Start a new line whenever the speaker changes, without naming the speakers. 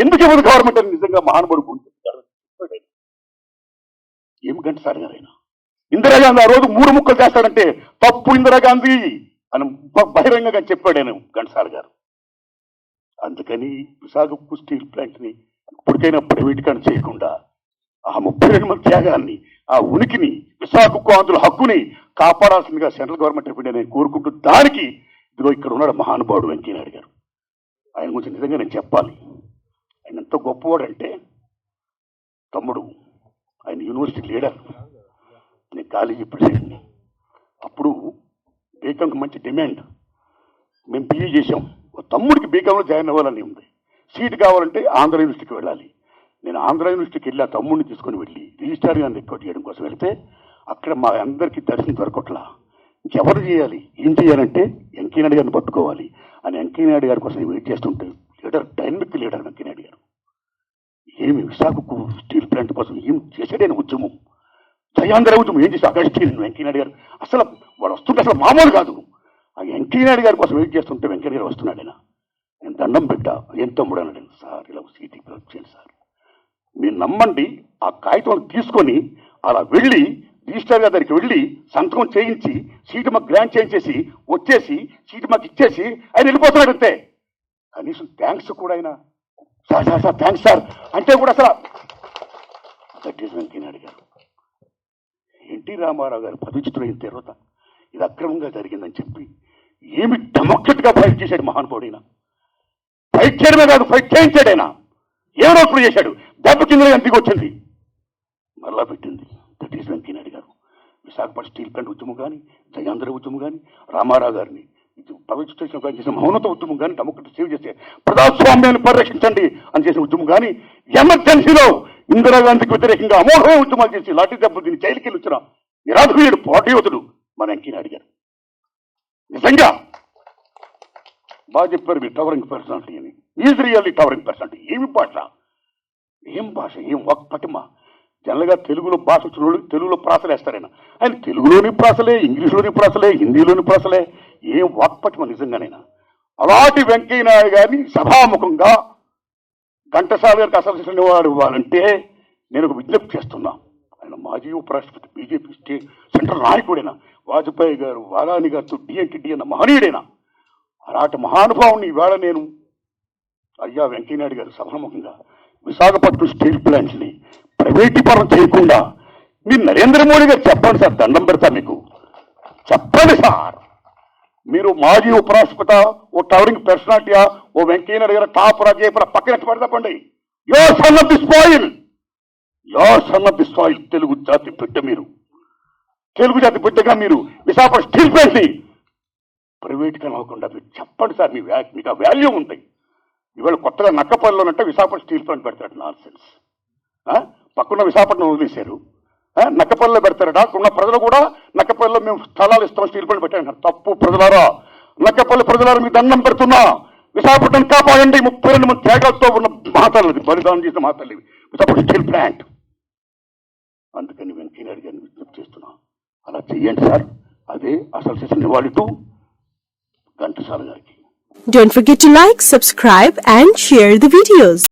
ఎందుకు ఇవ్వదు గవర్నమెంట్ అని నిజంగా మహానుభావుడు గురించి చెప్తాడు. చెప్పాడు ఆయన. గారు ఆయన ఇందిరాగాంధీ ఆ రోజు మూడు ముక్కలు చేస్తాడంటే తప్పు ఇందిరాగాంధీ అని బహిరంగంగా చెప్పాడు ఆయన ఘంటసాల గారు అందుకని విశాఖ స్టీల్ ప్లాంట్ని ఇప్పటికైనా ప్రైవేటీకరణ చేయకుండా ఆ ముప్పై రెండు మంది త్యాగాన్ని ఆ ఉనికిని విశాఖకు అందుల హక్కుని కాపాడాల్సిందిగా సెంట్రల్ గవర్నమెంట్ ఇవ్వండి నేను కోరుకుంటూ దానికి ఇదిగో ఇక్కడ ఉన్నాడు మహానుభావుడు వెంకయ్యనాయుడు గారు ఆయన గురించి నిజంగా నేను చెప్పాలి ఆయన ఎంత గొప్పవాడంటే తమ్ముడు. ఆయన యూనివర్సిటీ లీడర్. నేను కాలేజీ ప్రెసిడెంట్ని అప్పుడు బీకాంకి మంచి డిమాండ్. మేము పీజీ చేసాం ఓ తమ్ముడికి బీకాంలో జాయిన్ అవ్వాలని ఉంది. సీట్ కావాలంటే ఆంధ్ర యూనివర్సిటీకి వెళ్ళాలి. నేను ఆంధ్ర యూనివర్సిటీకి వెళ్ళి ఆ తమ్ముడిని తీసుకొని వెళ్ళి రిజిస్టార్ గారిని రికార్డ్ చేయడం కోసం వెళ్తే అక్కడ మా అందరికీ దర్శనం దొరకట్లా. ఇంకెవరు చేయాలి? ఏం చేయాలంటే వెంకయ్యనాయుడు గారిని పట్టుకోవాలి. అని వెంకయ్యనాయుడు గారి కోసం వెయిట్ చేస్తుంటే లీడర్ డైనమిక్ లీడర్ వెంకయ్య ఏమి విశాఖకు స్టీల్ ప్లాంట్ కోసం ఏం చేశాడైన ఉద్యమం? జయాంధ్ర ఉద్యమం ఏం చేసి స్టీల్ వెంకయ్యనాయుడు గారు. అసలు వాడు వస్తుంటే అసలు మామూలు కాదు. ఆ వెంకయ్యనాయుడు గారి కోసం వెయిట్ చేస్తుంటే వెంకయ్య గారు వస్తున్నాడు ఆయన. నేను దండం పెట్టా. ఏం తమ్ముడు అన్నాడు సార్ ఇలా సీటికి వచ్చాను సార్. మీరు నమ్మండి ఆ కాగితం తీసుకొని అలా వెళ్ళి రిజిస్టర్ గారి దగ్గరికి వెళ్ళి సంతకం చేయించి సీటు మాకు గ్రాంట్ చేయించేసి వచ్చేసి సీటు మాకు ఇచ్చేసి ఆయన వెళ్ళిపోతున్నాడు అంతే. కనీసం థ్యాంక్స్ కూడా అయినా sir sir sir thanks sir. అంటే కూడా అసలు దట్ ఈస్ అడిగారు. గారు ఎన్టీ రామారావు గారు పదవిచితులైన తర్వాత ఇది అక్రమంగా జరిగిందని చెప్పి ఏమి డెమోక్రట్ ఫైట్ చేశాడు మహానుభావుడైన ఫైట్ చేయడమే కాదు ఫైట్ చేయించాడైనా? ఏమో ఇప్పుడు చేశాడు? దెబ్బ కింద ఎంతకు వచ్చింది? మరలా పెట్టింది. దట్ ఈస్ అడిగారు. గారు విశాఖపట్నం స్టీల్ ప్లాంట్ ఉద్యమం కానీ జయాంధ్ర ఉద్యమం కానీ రామారావు గారిని ఇది పదవిచేసిన చేసిన మౌనత ఉద్యమం కానీ డెమోక్రటీ సేవ్ చేసే ప్రజాస్వామ్యాన్ని పరిరక్షించండి అని చేసిన ఉద్యమం కానీ ఎమర్జెన్సీలో ఇందిరాగాంధీకి వ్యతిరేకంగా అమోఘమైన ఉద్యమాలు చేసి లాఠీ దెబ్బలు దీన్ని జైలుకి వెళ్ళి వచ్చిన నిరాధుయుడు పోటీయోధుడు మన ఎంకీని అడిగారు. నిజంగా బాగా చెప్పారు మీరు టవరింగ్ పర్సనాలిటీ అని. Is really towering personality. ఏమి భాష? ఏం భాష? ఏం ఒక పటిమ జనరల్గా తెలుగులో భాష తెలుగులో ప్రాసలు వేస్తారు ఆయన తెలుగులోని ప్రాసలే ఇంగ్లీష్లోని ప్రాసలే హిందీలోని ప్రాసలే ఏం వాక్పటిమ నిజంగానైనా? అలాంటి వెంకయ్య నాయుడు గారిని సభాముఖంగా ఘంటసాల గారికి అసలు నివాళి ఇవ్వాలంటే నేను ఒక విజ్ఞప్తి చేస్తున్నా. ఆయన మాజీ ఉపరాష్ట్రపతి బీజేపీ స్టేట్ సెంట్రల్ నాయకుడైనా? వాజ్పేయి గారు వారాణి గారితో డిఎన్టీడీ అన్న మహనీయుడైనా? అలాంటి మహానుభావుని ఈవేళ నేను అయ్యా వెంకయ్యనాయుడు గారు సభాముఖంగా విశాఖపట్నం స్టీల్ ప్లాంట్స్ని ప్రైవేటీకరణ చేయకుండా మీరు నరేంద్ర మోడీ గారు చెప్పండి సార్ దండం పెడతా మీకు. చెప్పండి సార్. మీరు మాజీ ఉపరాష్ట్రపతి ఓ టవరింగ్ పర్సనాలిటీయా ఓ వెంకయ్యనాయుడు గారు టాప్ రాజేపుర పక్కన పెడతాపండి you son of the soil you son of the Telugu జాతి బిడ్డ మీరు. తెలుగు జాతి బిడ్డగా మీరు విశాఖ స్టీల్ ప్లాంట్ ప్రైవేట్గా అవ్వకుండా మీరు చెప్పండి సార్ మీ వ్యా- మీకు ఆ వాల్యూ ఉంటాయి. ఇవాళ కొత్తగా నక్కపల్లిలో అంటే విశాఖ స్టీల్ ప్లాంట్ పెడతారు. నాన్ సెన్స్ పక్కన విశాఖపట్నం వదిలేశారు. నక్కపల్లిలో పెడతారట. ఉన్న ప్రజలు కూడా నక్కపల్లిలో మేము స్థలాలు ఇస్తాం స్టీల్ ప్లాంట్ పెట్టారు తప్పు ప్రజలారా. నక్కపల్లి ప్రజలారా మీకు దండం పెడుతున్నా. విశాఖపట్నం కాపాడండి. ముప్పై రెండు మంది త్యాగాలతో ఉన్న మాతల్లది బలిదానం చేసిన మాతల్లి విశాఖపట్నం స్టీల్ ప్లాంట్. అందుకని వెంకయ్యనాయుడు గారిని విజ్ఞప్తి చేస్తున్నా. అలా చెయ్యండి సార్. అదే అసలు చేసిన నివాళి టు ఘంటసాల గారికి.
Don't forget to like, subscribe and share the videos.